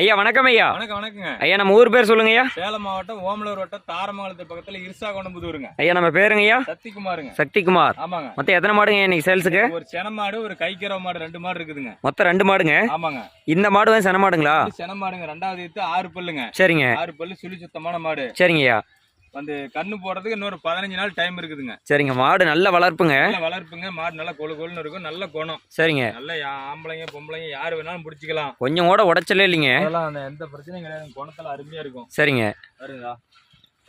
ஐயா வணக்கம் ஐயா. வணக்கம் வணக்கங்க. ஐயா நம்ம ஊர் பேர் சொல்லுங்க ஐயா சேலம் மாவட்டம் ஓமலூர் வட்டம் தாரமங்கலத்து பக்கத்துல இருசா கொண்டம்புதூருங்க ஐயா நம்ம பேருங்க ஐயா சக்திகுமாருங்க. சக்திகுமார். ஆமாங்க. மொத்தம் எத்தனை மாடுங்க இன்னைக்கு சேல்ஸுக்கு? ஒரு சென மாடு ஒரு கைக்கிற மாடு ரெண்டு மாடு இருக்குதுங்க. மொத்தம் ரெண்டு மாடுங்க? ஆமாங்க. இந்த மாடு வந்து சென மாடுங்களா? சென மாடுங்க ரெண்டாவது ஆறு பல்லுங்க. சரிங்க. ஆறு பல்லு சுழி சுத்தமான மாடு. சரிங்க ஐயா வந்து கண்ணு போடுறதுக்கு இன்னொரு பதினஞ்சு நாள் டைம் இருக்குதுங்க. சரிங்க மாடு நல்ல வளர்ப்புங்க. நல்ல வளர்ப்புங்க. மாடு நல்லா கொழு கொழுன்னு இருக்கும். நல்ல குணம். சரிங்க. நல்ல யா- ஆம்பளைங்க பொம்பளைங்க யாரு வேணாலும் பிடிச்சிக்கலாம். கொஞ்சம் கூட உடைச்சலே இல்லைங்க. அதெல்லாம் அந்த எந்த பிரச்சனையும் கிடையாது. குணத்துல அருமையா இருக்கும். சரிங்க. பாருங்களா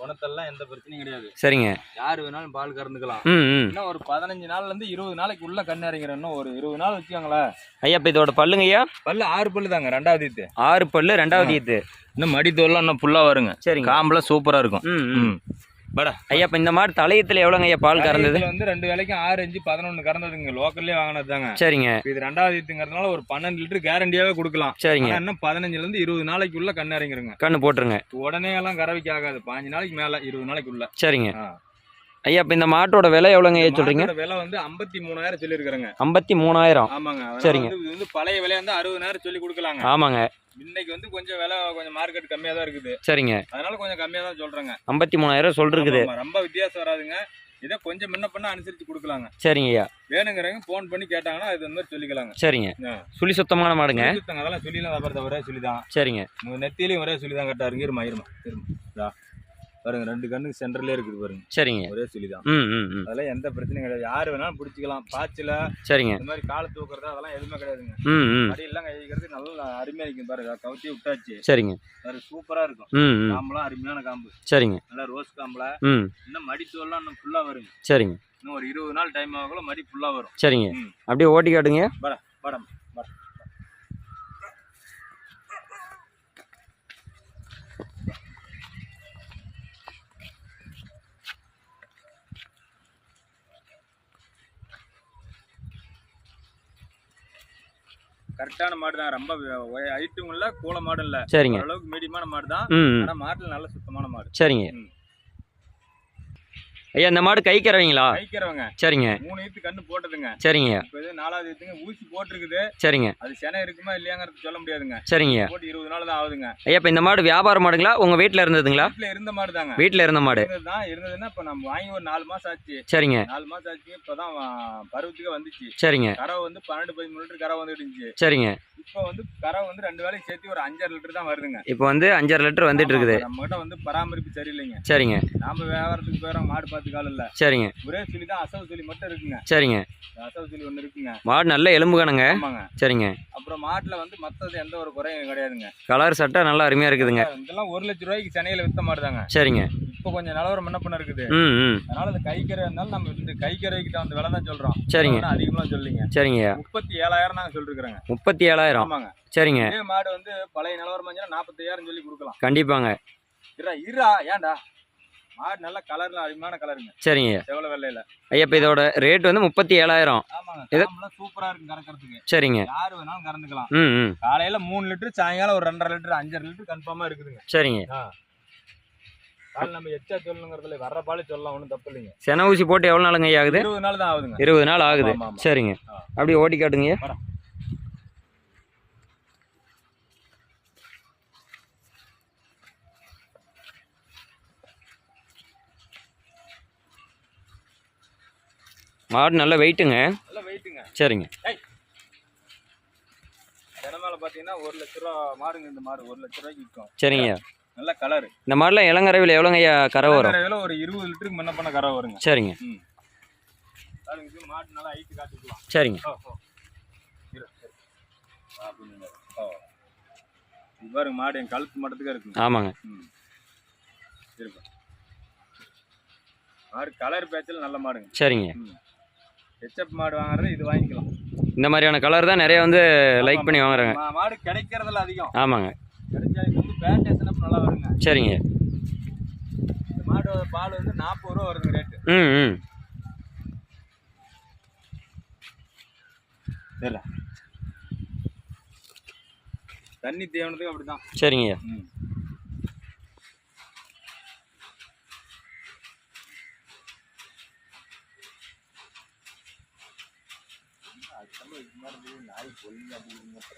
குணத்தெல்லாம் எந்த பிரச்சனையும் கிடையாது. சரிங்க. யாரு வேணாலும் பால் கறந்துக்கலாம். இன்னும் ஒரு பதினஞ்சு நாள்ல இருந்து இருபது நாளைக்கு உள்ள கண்ணு இறங்கிற இன்னும் ஒரு இருபது நாள் வச்சுக்கோங்களேன். ஐயா இப்போ இதோட பல்லுங்க ஐயா. பல்லு ஆறு பல்லு தாங்க ரெண்டாவது இது ஆறு பல்லு ரெண்டாவது ஈத்து. இன்னும் மடி தோல்லாம் இன்னும் ஃபுல்லா வருங்க. சரிங்க. காம்பெல்லாம் சூப்பரா இருக்கும். ம். ம். படா ஐயா இப்போ இந்த மாடு தலையத்தில் எவ்வளோங்க ஐயா பால் கறந்தது? வந்து ரெண்டு வேலைக்கும் ஆறு அஞ்சு பதினொன்று கறந்ததுங்க. லோக்கல்லே வாங்கினது தாங்க சரிங்க இது ரெண்டாவது இதுங்கிறதுனால ஒரு பன்னெண்டு லிட்டர் கேரண்டியாவே கொடுக்கலாம். சரிங்க. இன்னும் பதினஞ்சுல இருந்து இருபது நாளைக்குள்ள கண்ணு இறங்கிருங்க. கண்ணு போட்டுருங்க. உடனே எல்லாம் கறவைக்கு ஆகாது. பாஞ்சு நாளைக்கு மேல இருபது நாளைக்குள்ள. சரிங்க. ஐயா இப்போ இந்த மாட்டோட விலை எவ்வளோங்க மாட்டோட விலை வந்து ஐம்பத்தி மூணாயிரம் சொல்லியிருக்கிறேங்க. ஐம்பத்தி மூணாயிரம். ஆமாங்க. சரிங்க. இது வந்து பழைய விலையா வந்து அறுபதாயிரம் சொல்லி கொடுக்கலாங்க. ஆமாங்க. இன்னைக்கு வந்து கொஞ்சம் விலை கொஞ்சம் மார்க்கெட் கம்மியா தான் இருக்குது. சரிங்க. அதனால கொஞ்சம் கம்மியா தான் சொல்றேங்க. ஐம்பத்தி மூணாயிரம் சொல்லிருக்குது ரொம்ப வித்தியாசம் வராதுங்க. இதை கொஞ்சம் முன்ன பண்ண அனுசரிச்சு கொடுக்கலாங்க. சரிங்க ஐயா. வேணுங்கிறவங்க ஃபோன் பண்ணி கேட்டாங்கன்னா இந்த மாதிரி சொல்லிக்கலாங்க. சரிங்க. சுழி சுத்தமான மாடுங்க. சுத்தங்க அதெல்லாம் சொல்லிலாம் தவிர ஒரே சொல்லி தான் சரிங்க. உங்க நெத்திலையும் ஒரே சொல்லி தான் கட்டாருங்க இருமா இருமா இருமா. இதா. பாருங்க ரெண்டு கண்ணுக்கு சென்டர்லயே இருக்குது பாருங்க. சரிங்க. ஒரே சொல்லி தான். அதெல்லாம் எந்த பிரச்சனையும் கிடையாது. யாரு வேணாலும் பிடிச்சிக்கலாம். பாய்ச்சல சரிங்க. இந்த மாதிரி காலை தூக்குறது அதெல்லாம் எதுவுமே கிடையாதுங்க. ம் ம். அடியெல்லாம் கை வைக்கிறது நல்லா அருமையா இருக்கும் பாருங்க. கவுத்தி விட்டாச்சு. சரிங்க. பாரு சூப்பரா இருக்கும். காம்பெல்லாம் அருமையான காம்பு. சரிங்க. நல்லா ரோஸ் காம்புல. இன்னும் மடித்தோல்லாம் இன்னும் ஃபுல்லா வருங்க. சரிங்க. இன்னும் ஒரு இருபது நாள் டைம் ஆகக்குள்ள மடி ஃபுல்லா வரும். சரிங்க. அப்படியே ஓட்டி காட்டுங்க. படம் படம் படம் கரெக்டான மாடு தான். ரொம்ப ஹைட்டும் இல்ல கூல மாடும் இல்ல. சரிங்க. ஓரளவுக்கு மீடியமான மாடு தான். ஆனா மாட்டுல நல்ல சுத்தமான மாடு. சரிங்க. ஐயா இந்த மாடு கை கறவைங்களா கைக்கிறவங்க. சரிங்க. மூணு ஈத்து கண்ணு போட்டதுங்க. சரிங்க. இப்போ இது நாலாவது ஈத்துங்க. ஊசி போட்டிருக்குது. சரிங்க. அது செனை இருக்குமா இல்லையாங்கிறது சொல்ல முடியாதுங்க. சரிங்க. போட்டு இருபது நாள் தான் ஆகுதுங்க. ஐயா இப்போ இந்த மாடு வியாபார மாடுங்களா? உங்கள் வீட்டில் இருந்ததுங்களா? வீட்டுல இருந்த மாடு தாங்க வீட்டில் இருந்த மாடு. இருந்ததுதான் இருந்ததுன்னா இப்ப நம்ம வாங்கி ஒரு நாலு மாசம் ஆச்சு. சரிங்க. நாலு மாசம் ஆச்சு. இப்பதான் வா- பருவத்துக்கு வந்துச்சு. சரிங்க. கறவை வந்து பன்னெண்டு பதிமூணு லிட்டர் கறவை வந்துட்டு இருந்துச்சு சரிங்க. இப்போ வந்து கறவை வந்து ரெண்டு வேலைக்கு சேர்த்து ஒரு அஞ்சாறு லிட்டர் தான் வருதுங்க. இப்போ வந்து அஞ்சாறு லிட்டர் வந்துட்டு இருக்குது. நம்ம கிட்ட வந்து பராமரிப்பு சரியில்லைங்க. சரிங்க. நாம வியாபாரத்துக்கு போயிடறோம். மாடு பார்த்து காலம் இல்ல. சரிங்க. ஒரே சொல்லி தான் அசவு சொல்லி மட்டும் இருக்குங்க. சரிங்க. அசவு சொல்லி ஒண்ணு இருக்குங்க. மாடு நல்ல எலும்பு கணங்க ஆமாங்க. சரிங்க. அப்புறம் மாட்டுல வந்து மத்தது எந்த ஒரு குறையும் கிடையாதுங்க. கலர் சட்டை நல்லா அருமையாக இருக்குதுங்க. இதெல்லாம் ஒரு லட்ச ரூபாய்க்கு சென்னையில வித்த மாடுதாங்க. சரிங்க. இப்போ கொஞ்சம் நிலவரம் என்ன பண்ண இருக்குது? அதனால இந்த கைக்கரை இருந்தாலும் நம்ம இந்த கைக்கரைக்கு தகுந்த விலை தான் சொல்றோம். சரிங்க. ஒண்ணும் அதிகமா சொல்லிங்க. சரிங்கய்யா. முப்பத்தி ஏழாயிரம் நாங்க சொல்லிருக்கிறோங்க. முப்பத்தி ஏழாயிரம் ஆமாங்க. சரிங்க. மாடு வந்து பழைய நிலவரம் இருந்துச்சுன்னா நாற்பத்தையாயிரம் சொல்லி கொடுக்கலாம். கண்டிப்பாங்க. இருடா ஏன்டா? மாடு நல்ல கலர்ல அருமையான கலருங்க சரிங்க. செவல வெள்ளையில. ஐயா இப்போ இதோட ரேட் வந்து முப்பத்தி ஏழாயிரம் ஆமாங்க சூப்பரா இருக்கும் கறக்கிறதுக்கு. சரிங்க. யாரு வேணாலும் கறந்துக்கலாம். ம் காலையில மூணு லிட்டர் சாயங்காலம் ஒரு ரெண்டரை லிட்டர் அஞ்சரை லிட்டர் கன்ஃபார்மா இருக்குதுங்க. சரிங்க. நம்ம எச்சா சொல்லணுங்கிறதுல வர்ற பால் சொல்லலாம் ஒன்றும் தப்பு இல்லைங்க. சென ஊசி போட்டு எவ்வளோ நாளுங்க ஆகுது? இருபது நாள் தான் ஆகுதுங்க. இருபது நாள் ஆகுது. சரிங்க. அப்படியே ஓட்டி காட்டுங்க. மாடு நல்ல வெயிட்டுங்க நல்ல வெயிட்டுங்க சரிங்க. தினமேல பாத்தீங்கன்னா ஒரு லட்ச ரூபா மாடுங்க இந்த மாடு. ஒரு லட்ச ரூபாய்க்கு விற்கும் சரிங்க. நல்ல கலர். இந்த மாடுலாம் இளங்கரவில் எவ்வளோங்க ஐயா கரை வரும்? ஒரு இருபது லிட்டருக்கு முன்ன பண்ண கரை வருங்க. சரிங்க. மாடு நல்லா ஹைட்டு காட்டிக்கலாம். சரிங்க. பாருங்க மாடு என் கழுத்து மட்டத்துக்கு இருக்குங்க. ஆமாங்க. மாடு கலர் பேச்சில் நல்ல மாடுங்க. சரிங்க. ஹெச்எப் மாடு வாங்குறது இது வாங்கிக்கலாம். இந்த மாதிரியான கலர் தான் நிறைய வந்து லைக் பண்ணி வாங்குறாங்க. மாடு கிடைக்கிறதுல அதிகம். ஆமாங்க. கிடைச்சா இது வந்து பேட்டேஷன் நல்லா வருங்க. சரிங்க. இந்த மாடு பால் வந்து நாற்பது ரூபா வருது ரேட்டு ம் ம். தண்ணி தேவனத்துக்கு அப்படிதான். சரிங்க. ம். alcohol, nabulong mo pa.